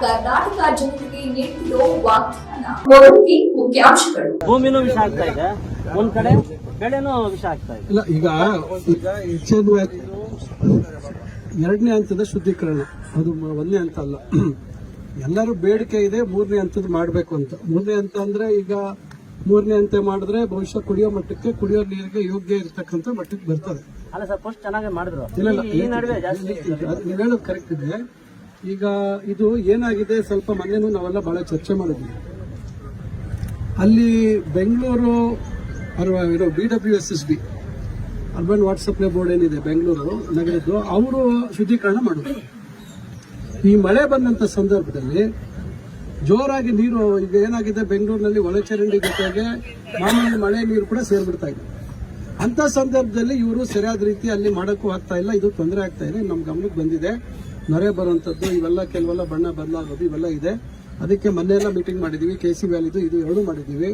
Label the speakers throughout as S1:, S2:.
S1: ಕರ್ನಾಟಕ ಜನತೆಗೆ ನೀಡಿರೋ ವಾಗ್ದಾನ ಮೊದಲಿಗೆ ಮುಖ್ಯಾಂಶಗಳು.
S2: ಭೂಮಿನೂ ವಿಷ ಆಗ್ತಾ ಇದೆ. ಒಂದ್ ಕಡೆ ಬೆಳೆನೂ ವಿಷ ಆಗ್ತಾ ಇದೆ.
S3: ಇಲ್ಲ ಈಗ ಎರಡನೇ ಹಂತದ ಶುದ್ಧೀಕರಣ. ಅದು ಒಂದನೇ ಹಂತ ಅಲ್ಲ. ಎಲ್ಲರೂ ಬೇಡಿಕೆ ಇದೆ ಮೂರನೇ ಹಂತದ ಮಾಡಬೇಕು ಅಂತ. ಮೂರನೇ ಹಂತ ಅಂದ್ರೆ ಈಗ ಮೂರನೇ ಹಂತ ಮಾಡಿದ್ರೆ ಬಹುಶಃ ಕುಡಿಯೋ ಮಟ್ಟಕ್ಕೆ ಕುಡಿಯೋ ನೀರಿಗೆ ಯೋಗ್ಯ ಇರತಕ್ಕಂಥ ಮಟ್ಟಕ್ಕೆ ಬರ್ತದೆ.
S2: ಅಲ್ಲ ಸರ್ ಫಸ್ಟ್ ಚೆನ್ನಾಗಿ ಮಾಡಿದ್ರು.
S3: ಇಲ್ಲ ಇಲ್ಲ
S2: ಈ- ಈ ನಡುವೆ ಜಾಸ್ತಿ
S3: ಅದು ನೀವು ಹೇಳೋದು ಕರೆಕ್ಟ್ ಇದೆ. ಈಗ ಇದು ಏನಾಗಿದೆ? ಸ್ವಲ್ಪ ಮೊನ್ನೆನೂ ನಾವೆಲ್ಲ ಬಹಳ ಚರ್ಚೆ ಮಾಡಿದ್ವಿ. ಅಲ್ಲಿ ಬೆಂಗಳೂರು ಇರೋ B W S S B urban water supply board ಏನಿದೆ ಬೆಂಗಳೂರು ನಗರದ್ದು, ಅವರು ಶುದ್ಧೀಕರಣ ಮಾಡಿದ್ರು. ಈ ಮಳೆ ಬಂದಂತ ಸಂದರ್ಭದಲ್ಲಿ ಜೋರಾಗಿ ನೀರು, ಈಗ ಏನಾಗಿದೆ? ಬೆಂಗಳೂರಿನಲ್ಲಿ ಒಳಚರಂಡಿ ಜೊತೆಗೆ ಮಾಮೂಲಿ ಮಳೆ ನೀರು ಕೂಡ ಸೇರ್ಬಿಡ್ತಾ ಇದೆ. ಅಂತ ಸಂದರ್ಭದಲ್ಲಿ ಇವರು ಸರಿಯಾದ ರೀತಿ ಅಲ್ಲಿ ಮಾಡೋಕ್ಕೂ ಆಗ್ತಾ ಇಲ್ಲ. ಇದು ತೊಂದರೆ ಆಗ್ತಾ ಇದೆ. ನಮ್ಮ ಗಮನಕ್ಕೆ ಬಂದಿದೆ. ನೊರೆ ಬರುವಂಥದ್ದು ಇವೆಲ್ಲ ಕೆಲವೆಲ್ಲ ಬಣ್ಣ ಬದಲಾಗೋದು, ಇವೆಲ್ಲ ಇದೆ. ಅದಕ್ಕೆ ಮೊನ್ನೆ ಎಲ್ಲ ಮೀಟಿಂಗ್ ಮಾಡಿದ್ದೀವಿ ಕೆ ಸಿ ವ್ಯಾಲಿದು ಇದು ಎರಡು ಮಾಡಿದ್ದೀವಿ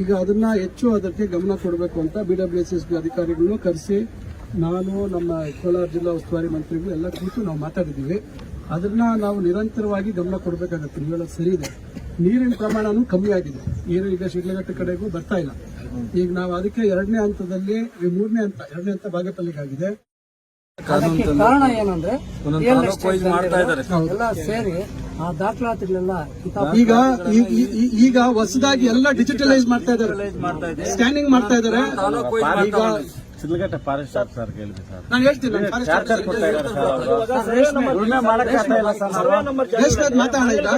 S3: ಈಗ ಅದನ್ನ ಹೆಚ್ಚು ಅದಕ್ಕೆ ಗಮನ ಕೊಡಬೇಕು ಅಂತ ಬಿ ಡಬ್ಲ್ಯೂ ಎಸ್ ಬಿ ಅಧಿಕಾರಿಗಳನ್ನು ಕರೆಸಿ, ನಾನು ನಮ್ಮ ಕೋಲಾರ ಜಿಲ್ಲಾ ಉಸ್ತುವಾರಿ ಮಂತ್ರಿಗಳು ಎಲ್ಲ ಕೂತು ನಾವು ಮಾತಾಡಿದ್ದೀವಿ ಅದನ್ನ ನಾವು ನಿರಂತರವಾಗಿ ಗಮನ ಕೊಡಬೇಕಾಗತ್ತೆ. ಹೇಳೋದು ಸರಿ ಇದೆ. ನೀರಿನ ಪ್ರಮಾಣನೂ ಕಮ್ಮಿ ಆಗಿದೆ. ನೀರು ಈಗ ಶಿಡ್ಲಘಟ್ಟ ಕಡೆಗೂ ಬರ್ತಾ ಇಲ್ಲ. ಈಗ ನಾವು ಅದಕ್ಕೆ ಎರಡನೇ ಹಂತದಲ್ಲಿ ಮೂರನೇ ಹಂತ ಎರಡನೇ ಹಂತ ಬಾಗೇಪಲ್ಲಿಗಾಗಿದೆ
S4: ಕಾರಣ ಏನಂದ್ರೆ ಎಲ್ಲ ಸೇರಿ ಆ ದಾಖಲಾತಿಗಳೆಲ್ಲ
S3: ಈಗ ಈಗ ಹೊಸದಾಗಿ ಎಲ್ಲ ಡಿಜಿಟಲೈಸ್ ಮಾಡ್ತಾ ಇದ್ದಾರೆ. ಸ್ಕ್ಯಾನಿಂಗ್ ಮಾಡ್ತಾ ಇದ್ದಾರೆ. ಈಗ
S2: ಸಿದ್ಲಘಟ್ಟ ಫಾರೆಸ್ಟ್ ಆಫೀಸರ್ ಕೇಳಿದ್ವಿ ಸರ್
S3: ನಾನು ಹೇಳ್ತೀನಿ
S2: ಉಳುಮೆ ಆಗ್ತಾ ಇಲ್ಲ ಸರ್
S3: ಮಾತಾಡೋಣ ಈಗ.